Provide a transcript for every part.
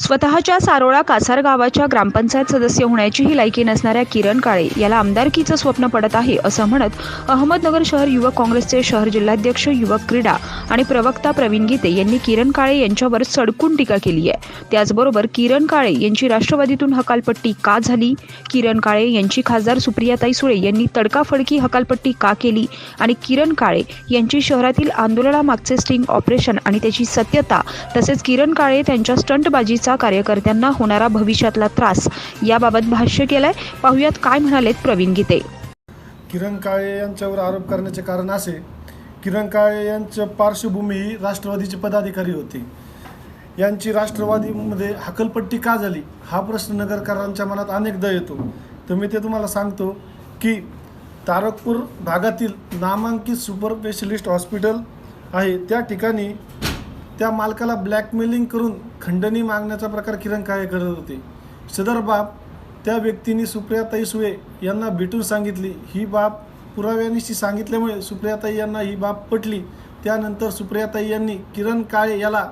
स्वतःच्या सारोळा कासार गावाच्या ग्रामपंचायत सदस्य होण्याचीही लायकी नसणाऱ्या किरण काळे याला आमदारकीचं स्वप्न पडत आहे असं म्हणत अहमदनगर शहर युवक काँग्रेसचे शहर जिल्हाध्यक्ष युवक क्रीडा आणि प्रवक्ता प्रवीण गीते यांनी किरण काळे यांच्यावर सडकून टीका केली आहे. त्याचबरोबर किरण काळे यांची राष्ट्रवादीतून हकालपट्टी का झाली? किरण काळे यांची खासदार सुप्रियाताई सुळे यांनी तडकाफडकी हकालपट्टी का केली? आणि किरण काळे यांची शहरातील आंदोलनामागचे स्टिंग ऑपरेशन आणि त्याची सत्यता तसेच किरण काळे त्यांच्या स्टंटबाजीचा कार्यकर्त्यांना होणारा भविष्यातला त्रास याबाबत भाष्य केलंय. पाहुयात काय म्हणालेत प्रवीण गीते. किरण काळे यांच्यावर आरोप करण्याचे कारण असे किरण काळे यांच्या पार्श्वभूमी ही राष्ट्रवादीचे पदाधिकारी होते. यांची राष्ट्रवादीमध्ये हकलपट्टी का झाली हा प्रश्न नगरकरांच्या मनात अनेकदा येतो. तर मी ते तुम्हाला सांगतो की तारकपूर भागातील नामांकित सुपर स्पेशलिस्ट हॉस्पिटल आहे त्या ठिकाणी त्या मालकाला ब्लॅकमेलिंग करून खंडणी मागण्याचा प्रकार किरण काळे करत होते. सदर बाब त्या व्यक्तीने सुप्रियाताई सुळे यांना भेटून सांगितली. ही बाब पुराव्यानिशी सांगितल्यामुळे सुप्रियाताई यांना ही बाब पटली. त्यानंतर सुप्रियाताई यांनी किरण काळे याला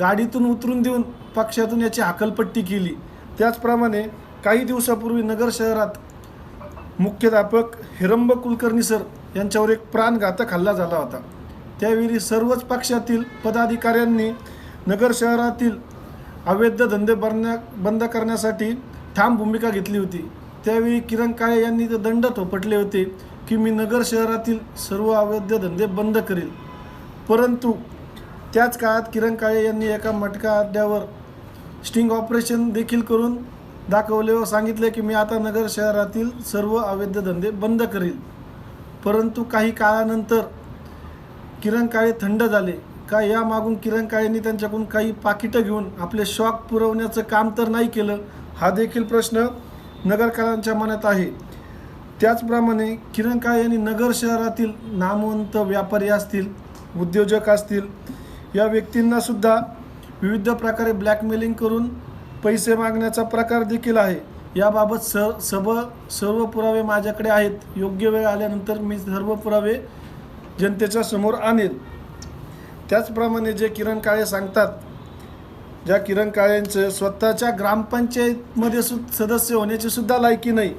गाडीतून उतरून देऊन पक्षातून याची हाकलपट्टी केली. त्याचप्रमाणे काही दिवसापूर्वी नगर शहरात मुख्याध्यापक हिरंब कुलकर्णी सर यांच्यावर एक प्राणघातक हल्ला झाला होता. त्यावेळी सर्वच पक्षातील पदाधिकाऱ्यांनी नगर शहरातील अवैध धंदे बरण्या बंद करण्यासाठी ठाम भूमिका घेतली होती. त्यावेळी किरण काळे यांनी ते दंड थोपटले होते की मी नगर शहरातील सर्व अवैध धंदे बंद करेल. परंतु त्याच काळात किरण काळे यांनी एका मटका अड्ड्यावर स्टिंग ऑपरेशन देखील करून दाखवले व सांगितले की मी आता नगर शहरातील सर्व अवैध धंदे बंद करेल. परंतु काही काळानंतर किरण काळे थंड झाले. का यामागून किरण काळेंनी त्यांच्याकडून काही पाकिटं घेऊन आपले शॉक पुरवण्याचं काम तर नाही केलं? हा देखील प्रश्न नगरकरांच्या मनात आहे. त्याचप्रमाणे किरण काळे यांनी नगर शहरातील नामवंत व्यापारी असतील उद्योजक असतील या व्यक्तींनासुद्धा विविध प्रकारे ब्लॅकमेलिंग करून पैसे मागण्याचा प्रकार देखील आहे. याबाबत स सब सर्व पुरावे माझ्याकडे आहेत. योग्य वेळ आल्यानंतर मी सर्व पुरावे जनतेच्या समोर आणेल. त्याचप्रमाणे जे किरण काळे सांगतात ज्या किरण काळेंचं स्वतःच्या ग्रामपंचायतमध्ये सु सदस्य होण्याची सुद्धा लायकी नाही.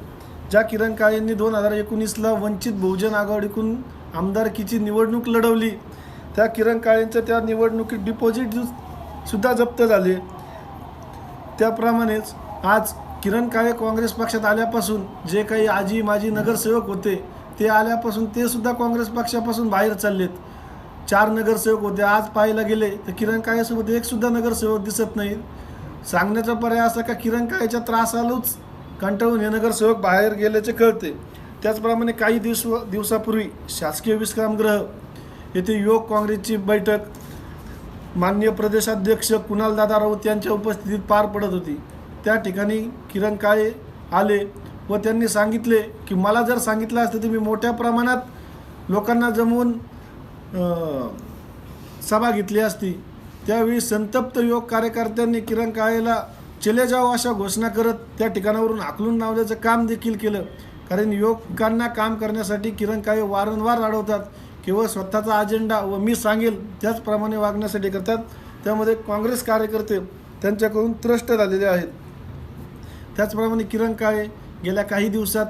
ज्या किरण काळेंनी दोन हजार एकोणीसला वंचित बहुजन आघाडीकडून आमदारकीची निवडणूक लढवली त्या किरण काळेंचं त्या निवडणुकीत डिपॉझिट सुद्धा जप्त झाले. त्याप्रमाणेच आज किरण काळे काँग्रेस पक्षात आल्यापासून जे काही आजी माजी नगरसेवक होते ते आल्यापासून ते सुद्धा काँग्रेस पक्षापासून बाहेर चाललेत. चार नगरसेवक होते आज पाहायला गेले तर किरण काळेसोबत एकसुद्धा नगरसेवक दिसत नाही. सांगण्याचा पर्याय असा का किरण काळेच्या त्रासालाच कंटाळून हे नगरसेवक बाहेर गेल्याचे कळते. त्याचप्रमाणे काही दिवस दिवसापूर्वी शासकीय विश्रामगृह येथे युवक काँग्रेसची बैठक माननीय प्रदेशाध्यक्ष कुणालदादा राऊत यांच्या उपस्थितीत पार पडत होती. त्या ठिकाणी किरण काळे आले. व त्यांनी सांगितले की मला जर सांगितलं असतं तर मी मोठ्या प्रमाणात लोकांना जमवून सभा घेतली असती. त्यावेळी संतप्त योग कार्यकर्त्यांनी किरण काळेला चले जाओ अशा घोषणा करत त्या ठिकाणावरून हाकलून लावल्याचं काम देखील केलं. कारण युवकांना काम करण्यासाठी किरण काळे वारंवार अडवतात केवळ स्वतःचा अजेंडा व मी सांगेल त्याचप्रमाणे वागण्यासाठी करतात. त्यामध्ये काँग्रेस कार्यकर्ते त्यांच्याकडून त्रस्त झालेले आहेत. त्याचप्रमाणे किरण काळे गेल्या काही दिवसात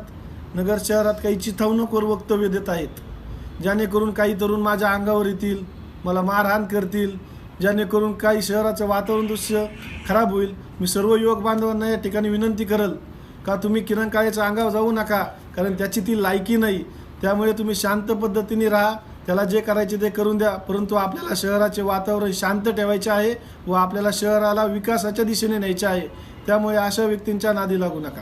नगर शहरात काही चिथावणूकवर वक्तव्य देत आहेत जेणेकरून काही तरुण माझ्या अंगावर येतील मला मारहाण करतील जेणेकरून काही शहराचं वातावरण दृश्य खराब होईल मी सर्व युवक बांधवांना या ठिकाणी विनंती करल का तुम्ही किरण काळेच्या अंगावर जाऊ नका कारण त्याची ती लायकी नाही. त्यामुळे तुम्ही शांत पद्धतीने राहा त्याला जे करायचे ते करून द्या परंतु आपल्याला शहराचे वातावरण शांत ठेवायचे आहे व आपल्याला शहराला विकासाच्या दिशेने न्यायचे आहे. त्यामुळे अशा व्यक्तींच्या नादी लागू नका.